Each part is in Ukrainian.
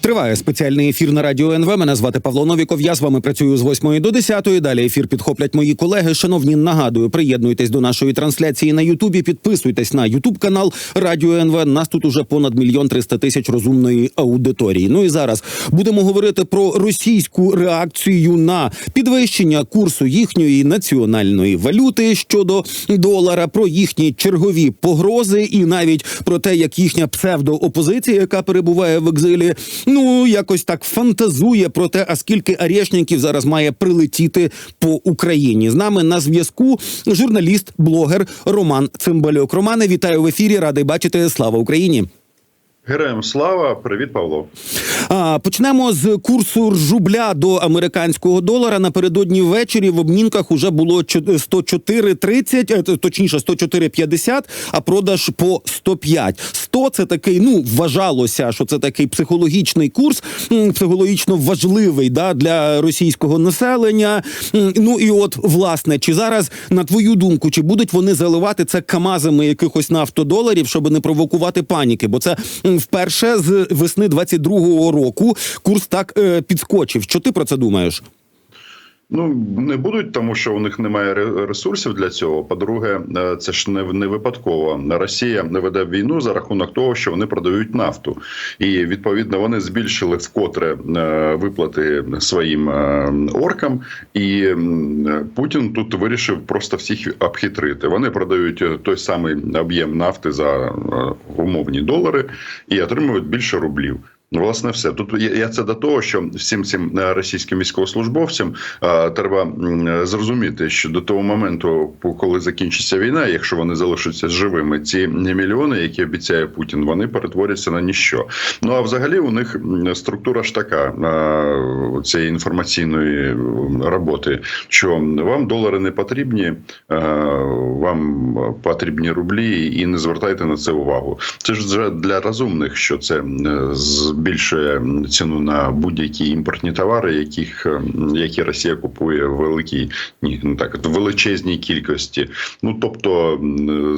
Триває спеціальний ефір на радіо НВ. Мене звати Павло Новіков. Я з вами працюю з 8 до 10. Далі ефір підхоплять мої колеги. Шановні, нагадую, приєднуйтесь до нашої трансляції на Ютубі. Підписуйтесь на Ютуб канал Радіо НВ. Нас тут уже понад мільйон триста тисяч розумної аудиторії. Ну і зараз будемо говорити про російську реакцію на підвищення курсу їхньої національної валюти щодо долара, про їхні чергові погрози, і навіть про те, як їхня псевдоопозиція, яка перебуває в екзилі, ну якось так фантазує про те, а скільки арешників зараз має прилетіти по Україні. З нами на зв'язку журналіст, блогер Роман Цимбалюк. Романе, вітаю в ефірі. Радий бачити. Слава Україні. Героям слава, привіт, Павло. А, почнемо з курсу ржубля до американського долара. Напередодні ввечері в обмінках уже було 104,30, е, точніше 104,50, а продаж по 105. 100 – це такий, ну вважалося, що це такий психологічний курс, психологічно важливий да, для російського населення. Ну і от власне, чи зараз на твою думку, чи будуть вони заливати це камазами якихось нафтодоларів, щоб не провокувати паніки? Бо це вперше з весни 22-го року курс так е, підскочив. Що ти про це думаєш? Ну не будуть, тому що у них немає ре- ресурсів для цього. По-друге, е, це ж не, не випадково. Росія не веде війну за рахунок того, що вони продають нафту, і відповідно вони збільшили вкотре е, виплати своїм е, оркам. І Путін тут вирішив просто всіх обхитрити. Вони продають той самий об'єм нафти за умовні долари і отримують більше рублів. Власне, все тут я, це до того, що всім цим е, російським військовослужбовцям е, треба зрозуміти, що до того моменту, коли закінчиться війна, якщо вони залишаться живими, ці мільйони, які обіцяє Путін, вони перетворяться на ніщо. Ну а взагалі у них структура ж така е, цієї інформаційної роботи, що вам долари не потрібні, е, вам потрібні рублі, і не звертайте на це увагу. Це ж для розумних, що це е, збільшує ціну на будь-які імпортні товари, яких е, які Росія купує в великій ні, ну так величезній кількості. Ну тобто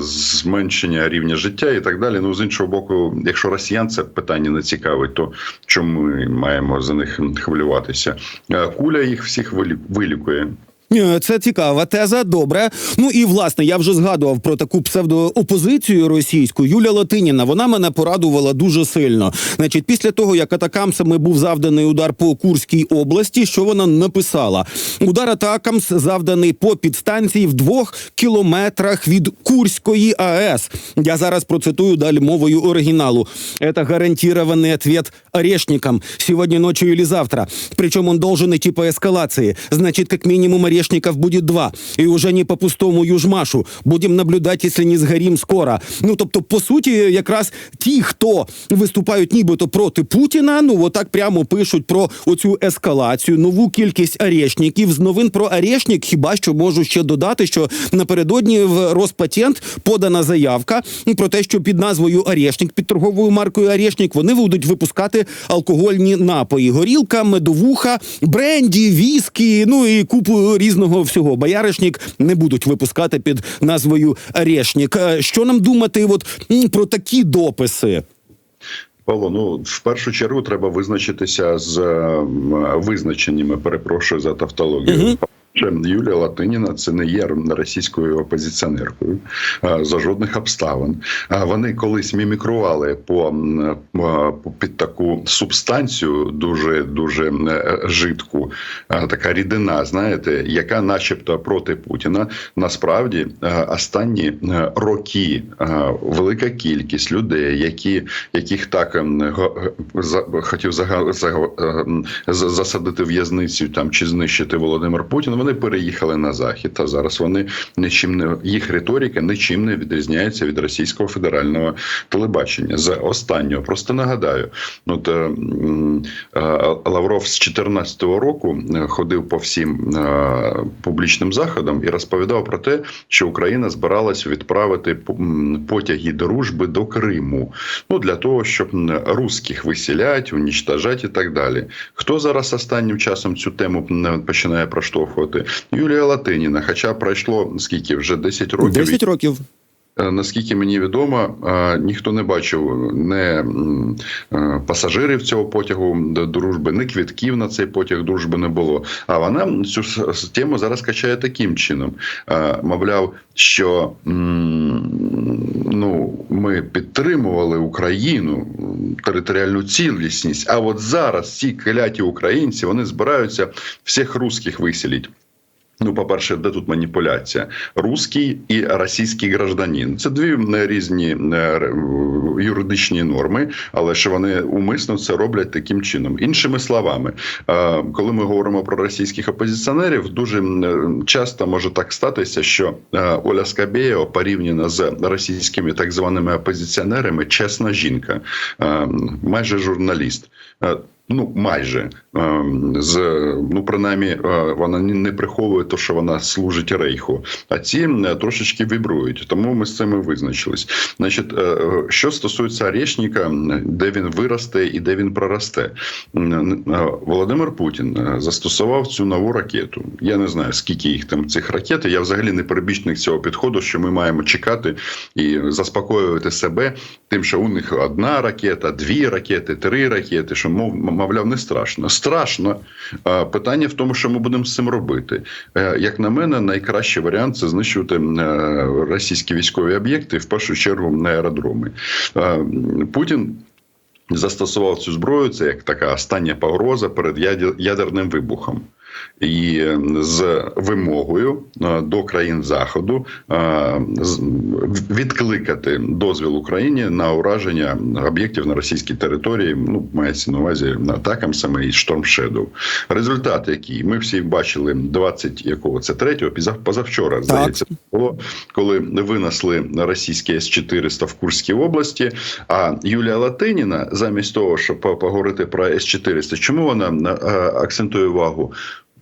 зменшення рівня життя і так далі. Ну з іншого боку, якщо росіян це питання не цікавить, то чому ми маємо за них хвилюватися? Е, Куля їх всіх вилікує. Е, Це цікава теза. Добре. Ну і власне я вже згадував про таку псевдоопозицію російську. Юля Латиніна. Вона мене порадувала дуже сильно. Значить, після того як атакамсами був завданий удар по Курській області, що вона написала? Удар атакамс завданий по підстанції в двох кілометрах від Курської АЕС. Я зараз процитую далі мовою оригіналу. Это гарантированный ответ орешникам сегодня ночью или завтра. Причем он должен идти по эскалации. Значит, как минимум орешников будет два. И уже не по пустому южмашу. Будем наблюдать, если не згорім скоро. Ну, тобто, по суті, якраз ті, хто виступають нібито проти Путіна, ну отак прямо пишуть про оцю ескалацію, нову кількість арешників. З новин про арешник хіба що можу ще додати, що напередодні в Роспатент подана заявка про те, що під назвою Арешник, під торговою маркою Арешник, вони будуть випускати алкогольні напої: горілка, медовуха, бренді, віскі, ну і купу різного всього. Бояришнік не будуть випускати під назвою Арешник. Е, Що нам думати, от про такі дописи? Павло, ну в першу чергу треба визначитися з е, визначеннями. Перепрошую за тавтологію. Мгм. Ще Юлія Латиніна це не є російською опозиціонеркою е, за жодних обставин. А Вони колись мімікрували по, е, під таку субстанцію, дуже дуже е, жидку, е, така рідина, знаєте, яка, начебто, проти Путіна. Насправді е, останні е, роки е, велика кількість людей, які яких так за- хотів засадити в'язницю там чи знищити Володимир Путін. Вони переїхали на захід. А зараз вони нічим не їх риторика нічим не відрізняється від російського федерального телебачення. За останнього просто нагадаю, ну то Лавров з 14-го року е, ходив по всім е, публічним заходам і розповідав про те, що Україна збиралась відправити потяги дружби до Криму. Ну для того, щоб русських виселять, унічтажать і так далі. Хто зараз останнім часом цю тему починає проштовхувати? Юлія Латиніна. Хоча пройшло скільки вже 10 років 10 років. Е, наскільки мені відомо, е, ніхто не бачив не е, пасажирів цього потягу дружби, ні квітків на цей потяг дружби не було. А вона цю тему зараз качає таким чином. Мовляв, що ну, ми підтримували Україну, територіальну цілісність. А от зараз ці кляті українці вони збираються всіх русських виселити. Ну, по-перше, де тут маніпуляція? Русський і російський гражданин. Це дві е, різні е, юридичні норми, але що вони умисно це роблять таким чином. Іншими словами, е, коли ми говоримо про російських опозиціонерів, дуже часто може так статися, що Оля Скабєєва порівняна з російськими так званими опозиціонерами, чесна жінка, майже журналіст. Ну, майже Ем, з ну, принаймні, е, вона не приховує те, що вона служить рейху. А ці трошечки вібрують. Тому ми з цим і визначились. Значить, е, е, що стосується Орешника, де він виросте і де він проросте, Володимир Путін застосував цю нову ракету. Я не знаю, скільки їх там цих ракет. Я взагалі не перебічник цього підходу, що ми маємо чекати і заспокоювати себе тим, що у них одна ракета, дві ракети, три ракети, що мов мовляв, не страшно. Страшно. Питання в тому, що ми будемо з цим робити. Е, Як на мене, найкращий варіант це знищувати е, російські військові об'єкти, в першу чергу на аеродроми. Путін. Застосував цю зброю, це як така остання погроза перед ядерним вибухом. І з вимогою е, до країн заходу е, відкликати дозвіл Україні на ураження об'єктів на російській території. Ну мається на увазі атакам саме і Шторм Шедоу. Результат, який ми всі бачили 20 якого це третього, позавчора здається, було коли винесли російські С-400 в Курській області. А Юлія Латиніна, замість того, щоб по- поговорити про С-400, чому вона е, акцентує увагу?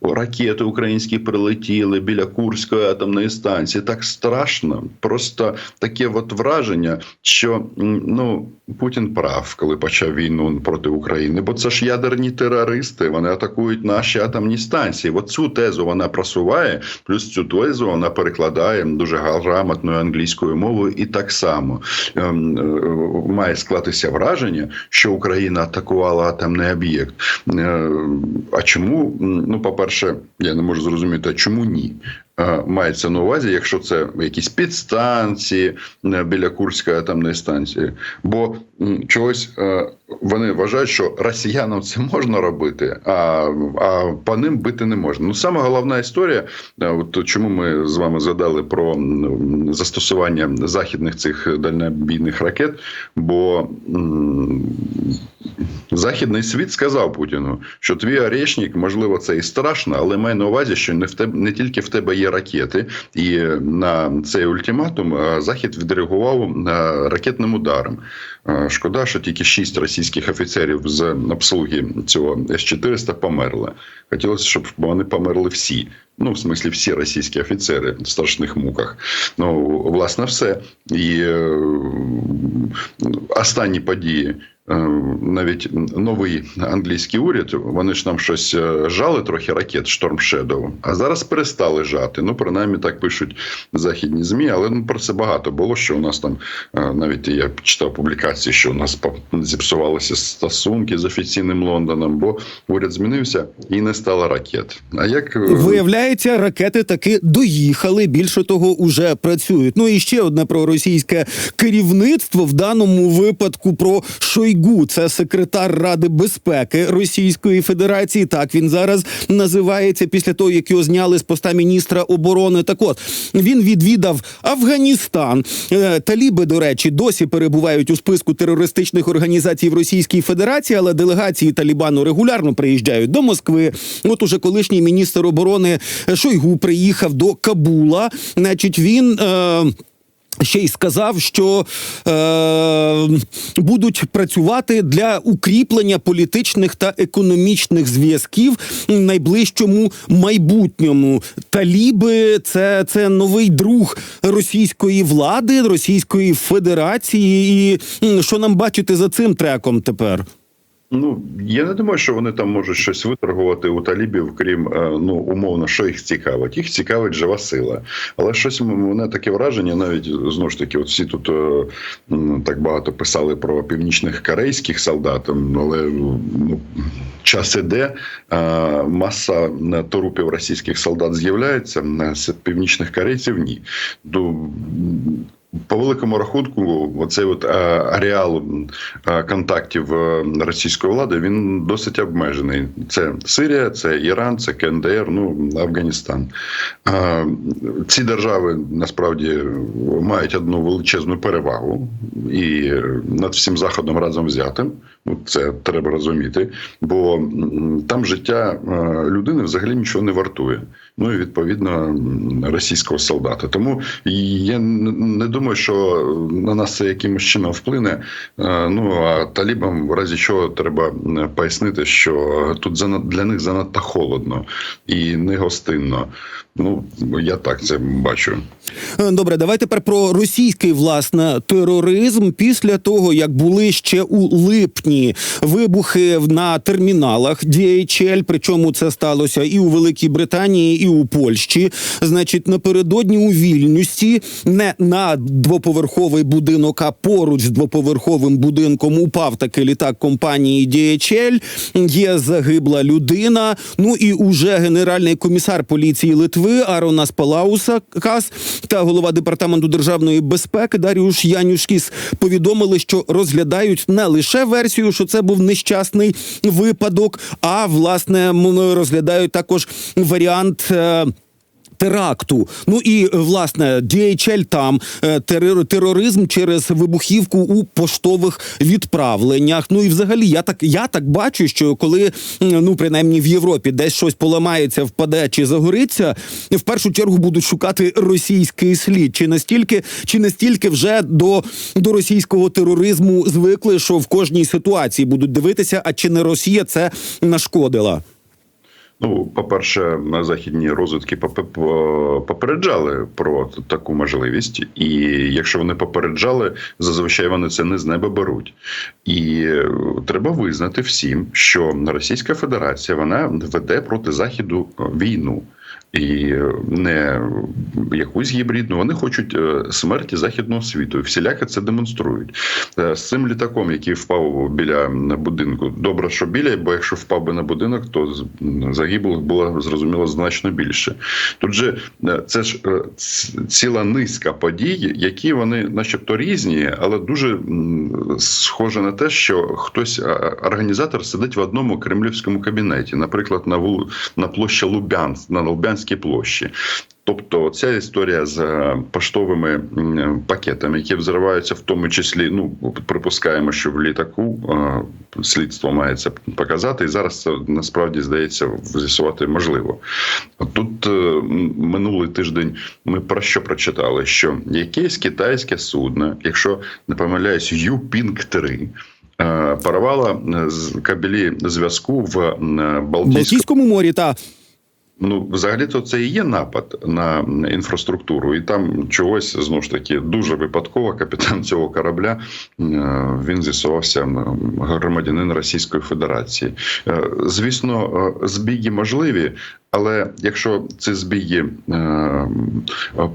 Ракети українські прилетіли біля Курської атомної станції. Так страшно. Просто таке от враження, що ну Путін прав, коли почав війну проти України, бо це ж ядерні терористи. Вони атакують наші атомні станції. От цю тезу вона просуває, плюс цю тезу вона перекладає дуже грамотною англійською мовою, і так само ем, е, має склатися враження, що Україна атакувала атомний об'єкт. Е, А чому? Ну, по-перше, я не можу зрозуміти, чому ні? Мається на увазі, якщо це якісь підстанції е, біля Курської атомної станції. Бо чогось е, вони вважають, що росіянам це можна робити, а, а по ним бити не можна. Ну, саме головна історія, е, от чому ми з вами згадали про застосування західних цих дальнобійних ракет, бо Західний світ сказав Путіну, що твій орешник, можливо, це і страшно, але май на увазі, що не в тебе не тільки в тебе є ракети, і на цей ультиматум Захід відреагував е, ракетним ударом. Е, Шкода, що тільки шість російських офіцерів з обслуги цього С-400 померли. Хотілося, щоб вони померли всі. Ну, в смислі, всі російські офіцери в страшних муках. Ну, власне, все. І е, останні події. Е, Навіть новий англійський уряд, вони ж нам щось е, жали трохи ракет Storm Shadow, а зараз перестали жати. Ну, принаймні так пишуть західні змі, але ну, про це багато було. Що у нас там е, навіть я читав публікації, що у нас зіпсувалися стосунки з офіційним Лондоном, бо уряд змінився і не стало ракет. А як Виявляється, ракети таки доїхали. Більше того, уже працюють. Ну і ще одне про російське керівництво в даному випадку про Шойгу. Це секретар Ради безпеки Російської Федерації. Так він зараз називається після того, як його зняли з поста міністра оборони. Так от він відвідав Афганістан. Е, Таліби, до речі, досі перебувають у списку терористичних організацій в Російській Федерації, але делегації Талібану регулярно приїжджають до Москви. От уже колишній міністр оборони Шойгу приїхав до Кабула. Значить, він. Е- Ще й сказав, що е, будуть працювати для укріплення політичних та економічних зв'язків в найближчому майбутньому. Таліби це, це новий друг російської влади, Російської Федерації. І що нам бачити за цим треком тепер? Ну я не думаю, що вони там можуть щось виторгувати у талібів, крім е, ну умовно, що їх цікавить. Їх цікавить жива сила. Але щось мене таке враження, навіть знову ж таки, от всі тут е, так багато писали про північних корейських солдат, але ну, час іде, е, маса трупів російських солдат з'являється з північних корейців. Ні. Ну, по великому рахунку, оцей от е, ареал е, контактів е, російської влади він досить обмежений. Це Сирія, це Іран, це КНДР, ну Афганістан. Ці держави насправді мають одну величезну перевагу і над всім заходом разом взятим. Це треба розуміти, бо там життя е, людини взагалі нічого не вартує. Ну і відповідно російського солдата. Тому я не думаю, що на нас це якимось чином вплине. Е, Ну а талібам, в разі чого, треба пояснити, що тут для них занадто холодно і не гостинно. Ну я так це бачу. Е, Добре, давай тепер про російський власне тероризм. Після того як були ще у липні вибухи на терміналах DHL, причому це сталося і у Великій Британії, і у Польщі. Значить, напередодні у Вільнюсі не на двоповерховий будинок, а поруч з двоповерховим будинком упав таки літак компанії DHL. Є загибла людина. Ну і уже генеральний комісар поліції Литви Аронас Палаусакас та голова департаменту державної безпеки Даріуш Янюшкіс повідомили, що розглядають не лише версію, що це був нещасний випадок, а власне розглядають також варіант. Теракту, ну і е, власне DHL там е, терор- тероризм через вибухівку у поштових відправленнях. Ну і взагалі, я так я так бачу, що коли ну принаймні в Європі десь щось поламається, впаде чи загориться, в першу чергу будуть шукати російський слід. Чи настільки, чи настільки вже до, до російського тероризму звикли, що в кожній ситуації будуть дивитися, а чи не Росія це нашкодила? Ну, по-перше, західні розвитки попе- попереджали про таку можливість, і якщо вони попереджали, зазвичай вони це не з неба беруть. І е, треба визнати всім, що Російська Федерація вона веде проти Заходу е, війну. І е, не якусь гібридну, вони хочуть е, смерті західного світу всіляко це демонструють. Е, З цим літаком, який впав біля будинку, добре, що біля, бо якщо впав би на будинок, то загиблих було зрозуміло значно більше. Тут же це ж ціла низка подій, які вони, начебто, різні, але дуже схоже на те, що хтось організатор сидить в одному кремлівському кабінеті, наприклад, на вул... на площі Лубянськ, на Лубянській площі. Тобто ця історія з е, поштовими пакетами, які взриваються, в тому числі, ну припускаємо, що в літаку е, слідство має це показати, і зараз це насправді здається з'ясувати можливо. Тут е, минулий тиждень ми про що прочитали? Що якесь китайське судно, якщо не помиляюсь, Юпінг 3 е, порвала е, з кабелі зв'язку в Балтійському морі та Ну, взагалі-то це і є напад на інфраструктуру, і там чогось знову ж таки дуже випадково капітан цього корабля е, він з'ясувався громадянин Російської Федерації. Е, Звісно, е, збіги можливі. Але якщо ці збіги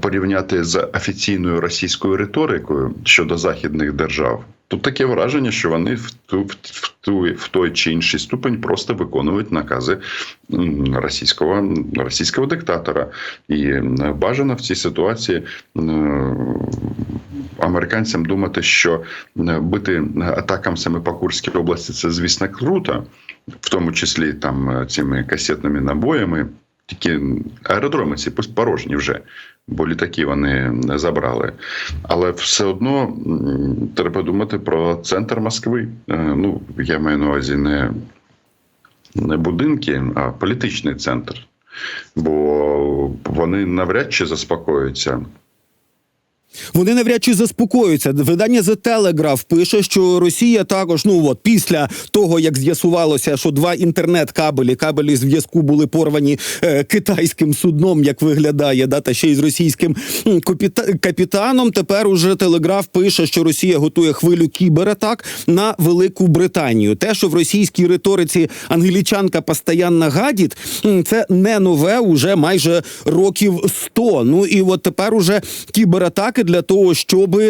порівняти з офіційною російською риторикою щодо західних держав, то таке враження, що вони в ту в, ту, в той чи інший ступень просто виконують накази російського російського диктатора. І е, бажано в цій ситуації е, американцям думати, що е, бити атакам саме по Курській області це, звісно, круто, в тому числі там цими касетними набоями. Тільки аеродроми ці порожні вже, бо літаки вони не забрали. Але все одно треба думати про центр Москви. Е, Ну, я маю на увазі не, не будинки, а політичний центр. Бо вони навряд чи заспокояться. Вони навряд чи заспокоюються. Видання The Telegraph пише, що Росія також, ну от після того як з'ясувалося, що два інтернет-кабелі, кабелі зв'язку були порвані е, китайським судном, як виглядає, да, та ще й з російським капітаном. Тепер уже Телеграф пише, що Росія готує хвилю кібератак на Велику Британію. Те, що в російській риториці англічанка постоянно гадіт, це не нове, уже майже років 100. Ну і от тепер уже кібератаки для того, щоб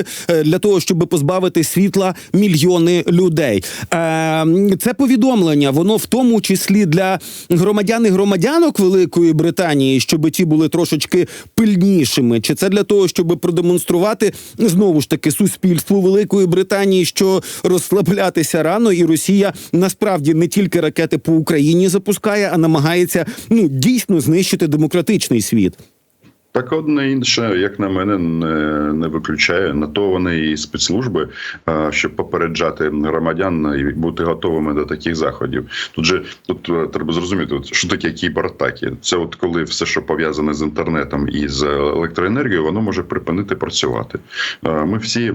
для того, щоб позбавити світла мільйони людей. Е, це повідомлення, воно в тому числі для громадян і громадянок Великої Британії, щоб ті були трошечки пильнішими. Чи це для того, щоб продемонструвати знову ж таки суспільству Великої Британії, що розслаблятися рано, і Росія насправді не тільки ракети по Україні запускає, а намагається ну дійсно знищити демократичний світ. Так одне інше, як на мене, не, не виключає на то вони і спецслужби, щоб попереджати громадян і бути готовими до таких заходів. Тут же тут е, треба зрозуміти, що таке кібератаки. Це от коли все, що пов'язане з інтернетом і з електроенергією, воно може припинити працювати. Ми всі, е,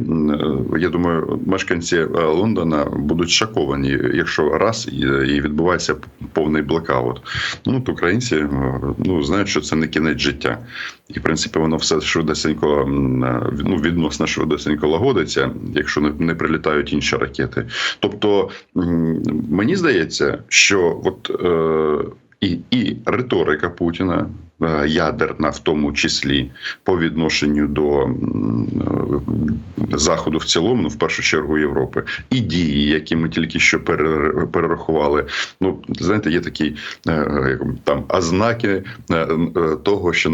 я думаю, мешканці е, Лондона будуть шоковані, якщо раз і, відбувається повний блокаут. Ну от українці ну знають, що це не кінець життя. І в принципі воно все швидесенько е, ну, відносно швидесенько лагодиться, якщо не прилітають інші ракети. Тобто мені здається, що от е, і, і риторика Путіна. Е, Ядерна, в тому числі по відношенню до е, заходу в цілому, ну в першу чергу Європи, і дії, які ми тільки що перер- перерахували. Ну знаєте, є такі е, там ознаки того, що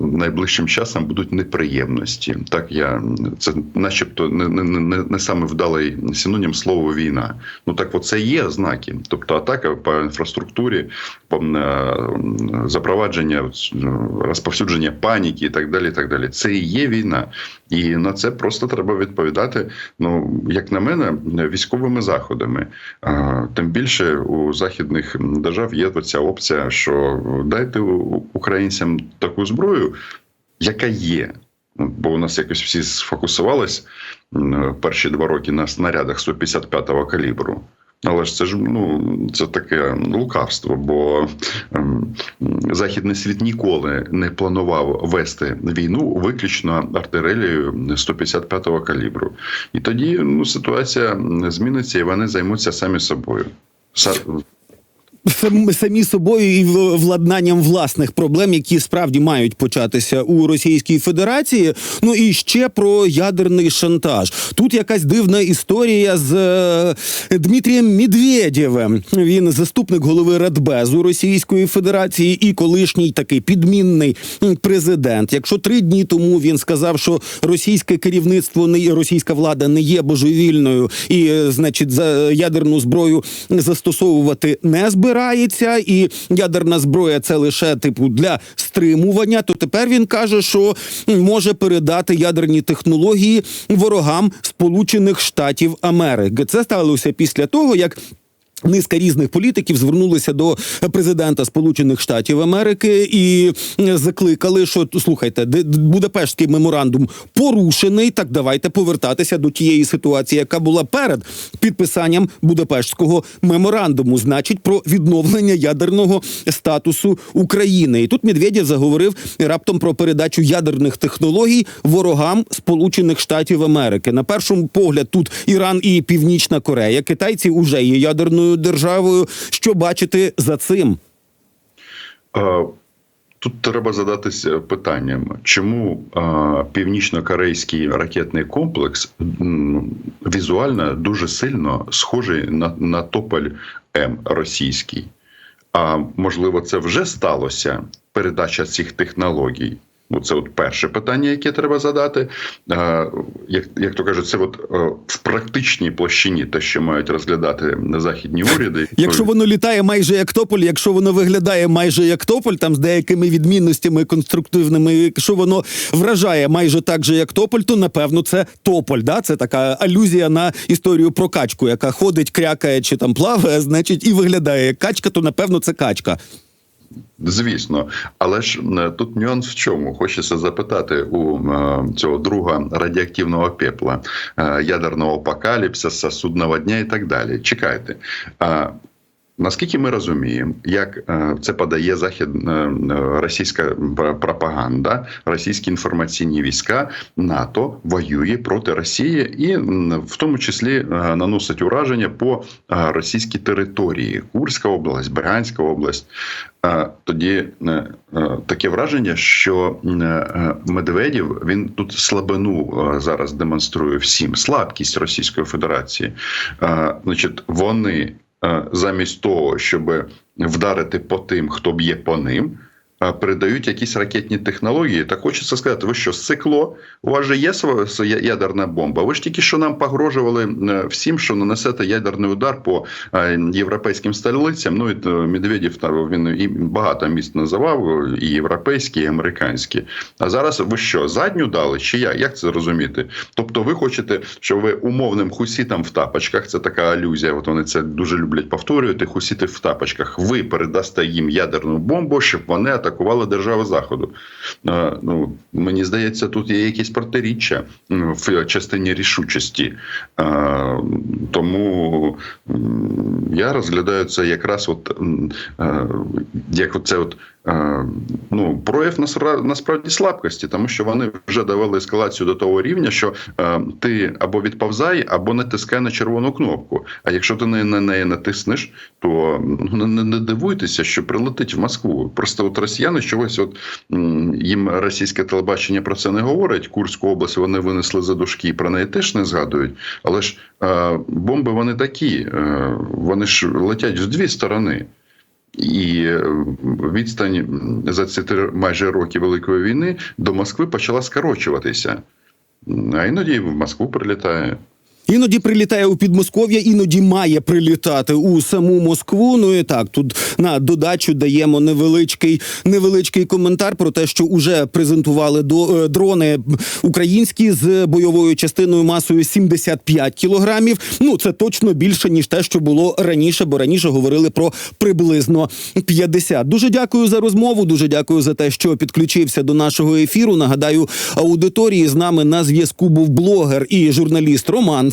найближчим часом будуть неприємності. Так я це, начебто, не, не, не, не саме вдалий синонім слова війна. Ну так, от це є ознаки, тобто атака по інфраструктурі, по запровадження розповсюдження паніки і так далі. І так далі. Це і є війна, і на це просто треба відповідати. Ну як на мене, військовими заходами. Тим більше у західних держав є ця опція, що дайте українцям таку зброю, яка є. Ну, Бо у нас якось всі сфокусувались перші два роки на снарядах 155-го калібру. Але ж це ж ну це таке лукавство, бо ем, західний світ ніколи не планував вести війну виключно артилерією 155-го калібру. І тоді ну ситуація зміниться, і вони займуться самі собою. Са- самі собою і владнанням власних проблем, які справді мають початися у Російській Федерації. Ну і ще про ядерний шантаж. Тут якась дивна історія з е, Дмитрієм Медведєвим. Він заступник голови Радбезу Російської Федерації і колишній такий підмінний президент. Якщо три дні тому він сказав, що російське керівництво не російська влада не є божевільною і, е, значить, за ядерну зброю застосовувати не збирається, і ядерна зброя це лише типу для стримування. То тепер він каже, що може передати ядерні технології ворогам Сполучених Штатів Америки. Це сталося після того, як. Низка різних політиків звернулися до президента Сполучених Штатів Америки і закликали, що слухайте, Будапештський меморандум порушений. Так давайте повертатися до тієї ситуації, яка була перед підписанням Будапештського меморандуму, значить про відновлення ядерного статусу України. І тут Медведєв заговорив раптом про передачу ядерних технологій ворогам Сполучених Штатів Америки. На першому погляд тут Іран і Північна Корея. Китайці вже є ядерною державою. Що бачити за цим? Тут треба задатися питанням, чому північно-корейський ракетний комплекс візуально дуже сильно схожий на, на Тополь М російський. А можливо, це вже сталося передача цих технологій. Це от перше питання, яке треба задати. Як, як то кажуть, це от е, в практичній площині те, що мають розглядати західні уряди. Якщо воно літає майже як тополь, якщо воно виглядає майже як тополь, там з деякими відмінностями конструктивними, якщо воно вражає майже так же, як тополь, то напевно це тополь. Да? Це така алюзія на історію про качку, яка ходить, крякає чи там плаває, значить, і виглядає як качка, то напевно це качка. Звісно, але ж е, тут нюанс в чому? Хочеться запитати у е, цього друга радіоактивного пепла, е, ядерного апокаліпсиса, судного дня і так далі. Чекайте. Наскільки ми розуміємо, як е, це подає захід е, е, російська пропаганда, російські інформаційні війська, НАТО воює проти Росії і в тому числі наносить ураження по російській території: Курська область, Брянська область. Тоді таке враження, що Медведєв він тут слабину зараз демонструє всім слабкість Російської Федерації. Значить, вони замість того, щоб вдарити по тим, хто б'є по ним. Е, Передають якісь ракетні технології, так хочеться сказати, ви що сцикло? У вас же є сва- с- ядерна бомба. Ви ж тільки що нам погрожували е, всім, що нанесете ядерний удар по е, європейським столицям. Ну і Медведєв він і багато міст називав, і європейські, і американські. А зараз ви що, задню дали? Чи як? Як це розуміти? Тобто, ви хочете, щоб ви умовним хусітам в тапочках, це така алюзія. От вони це дуже люблять повторювати. Хусіти в тапочках. Ви передасте їм ядерну бомбу, щоб вони атакували держави заходу. Е, Ну мені здається, тут є якісь протиріччя в частині рішучості. Е, Тому я розглядаю це якраз от е, як це от. Е, Ну, прояв насправді слабкості, тому що вони вже довели ескалацію до того рівня, що е, ти або відповзай, або натискай на червону кнопку. А якщо ти на неї натиснеш, то ну, не, дивуйтеся, що прилетить в Москву. Просто от росіяни чогось, от їм російське телебачення про це не говорить. Курську область вони винесли за дужки про неї теж не згадують. Але ж е, бомби вони такі, вони ж летять в дві сторони. І е, відстань за ці три майже роки Великої війни до Москви почала скорочуватися. А іноді в Москву прилітає. Іноді прилітає у Підмосков'я, іноді має прилітати у саму Москву. Ну і так, тут на додачу даємо невеличкий невеличкий коментар про те, що уже презентували до е, дрони українські з бойовою частиною масою 75 кілограмів. Ну це точно більше ніж те, що було раніше, бо раніше говорили про приблизно 50. Дуже дякую за розмову. Дуже дякую за те, що підключився до нашого ефіру. Нагадаю, аудиторії з нами на зв'язку був блогер і журналіст Роман